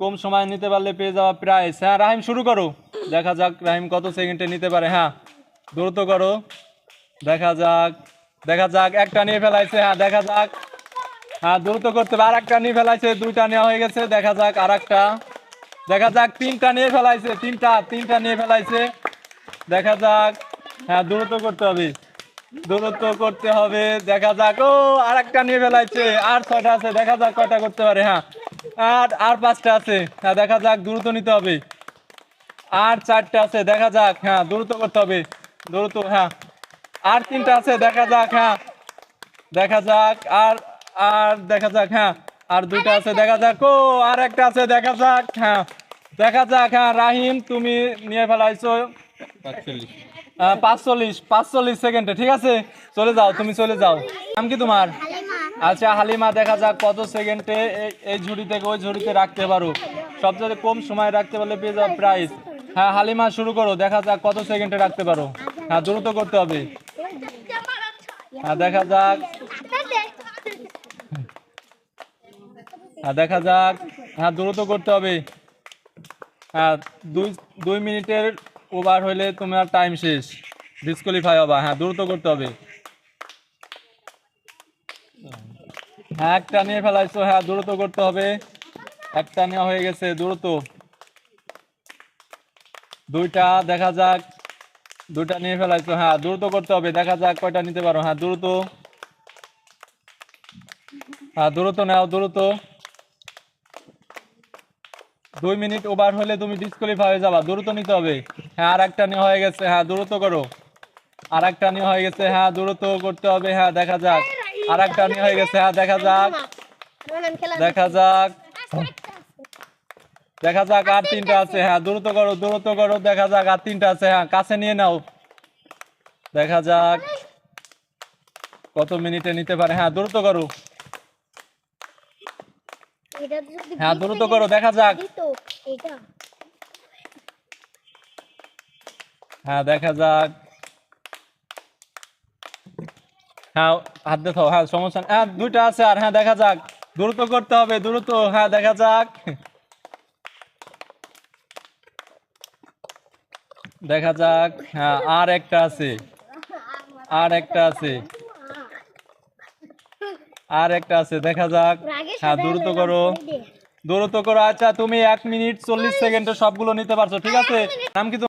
কম সময় নিতে পারলে পেয়ে যাওয়া প্রাইস হ্যাঁ রাহিম, শুরু করো। দেখা যাক রাহিম কত সেকেন্ডে নিতে পারে। হ্যাঁ দ্রুত করো। দেখা যাক দেখা যাক, একটা নিয়ে ফেলাইছে। হ্যাঁ দেখা যাক। হ্যাঁ দ্রুত করতে হবে। আর একটা নিয়ে ফেলাইছে, দুইটা নেওয়া হয়ে গেছে। দেখা যাক আর একটা দেখা যাক, তিনটা নিয়ে ফেলাইছে, তিনটা তিনটা নিয়ে ফেলাইছে। দেখা যাক। হ্যাঁ দ্রুত করতে হবে। দূরত্ব করতে হবে। দেখা যাক। ও আর একটা নিয়ে ফেলাইছে। আর ছয়টা আছে। দেখা যাক কয়টা করতে পারে। হ্যাঁ আর আর পাঁচটা আছে। হ্যাঁ দেখা যাক দ্রুত নিতে হবে। আর চারটা আছে দেখা যাক হ্যাঁ দ্রুত করতে হবে। দ্রুত হ্যাঁ। আর তিনটা আছে দেখা যাক হ্যাঁ। দেখা যাক আর আর দেখা যাক হ্যাঁ। আর দুইটা আছে দেখা যাক। ও আর একটা আছে দেখা যাক হ্যাঁ। দেখা যাক হ্যাঁ রাহিম তুমি নিয়ে ফেলাইছো। আহ, পাঁচচল্লিশ পাঁচচল্লিশ সেকেন্ডে ঠিক আছে? চলে যাও তুমি চলে যাও। নাম কি তোমার? আচ্ছা হালিমা, দেখা যাক কত সেকেন্ডে এই- ঝুড়ি থেকে ওই ঝুড়িতে রাখতে পারো। সবচেয়ে কম সময় রাখতে পারলে পেয়ে যাও প্রাইস হ্যাঁ হালিমা, শুরু করো, দেখা যাক কত সেকেন্ডে রাখতে পারো। হ্যাঁ দ্রুত করতে হবে। হ্যাঁ দেখা যাক। হ্যাঁ দেখা যাক। হ্যাঁ দ্রুত করতে হবে। হ্যাঁ দুই দুই মিনিটের ওভার হইলে তোমার টাইম শেষ। ডিসকোয়ালিফাই হবা। হ্যাঁ দ্রুত করতে হবে। হ্যাঁ একটা নিয়ে ফেলাইছো হ্যাঁ দ্রুত করতে হবে। একটা নেওয়া হয়ে গেছে, দ্রুত। দুইটা, দেখা যাক। দুইটা নিয়ে ফেলাইছো হ্যাঁ দ্রুত করতে হবে। দেখা যাক কয়টা নিতে পারো হ্যাঁ দ্রুত। হ্যাঁ দ্রুত নাও, দ্রুত। দুই মিনিট ওভার হলে তুমি ডিসকোয়ালিফাই হয়ে যাবা, দ্রুত নিতে হবে। হ্যাঁ আর একটা নেওয়া হয়ে গেছে হ্যাঁ দ্রুত করো। আর একটা নিয়ে হয়ে গেছে হ্যাঁ দ্রুত করতে হবে হ্যাঁ দেখা যাক। আর একটা নেওয়া হয়ে গেছে হ্যাঁ দেখা যাক। দেখা। যাক। দেখা যাক আর তিনটা আছে হ্যাঁ দ্রুত করো দ্রুত করো দেখা যাক আর তিনটা আছে হ্যাঁ কাছে নিয়ে নাও। দেখা যাক। কত মিনিটে নিতে পারে হ্যাঁ দ্রুত করো। হ্যাঁ দ্রুত করো দেখা যাক। হ্যাঁ দেখা যাক। হ্যাঁ হাত হ্যাঁ সমস্যা হ্যাঁ দুইটা আছে আর হ্যাঁ দেখা যাক। দ্রুত করতে হবে, দ্রুত। হ্যাঁ দেখা যাক। দেখা যাক। হ্যাঁ আর একটা আছে। আর একটা আছে। আর একটা আছে, দেখা যাক। হ্যাঁ দ্রুত করো। দ্রুত করো। আচ্ছা তুমি এক মিনিট চল্লিশ সেকেন্ডে সবগুলো নিতে পারছ, ঠিক আছে? নাম কি?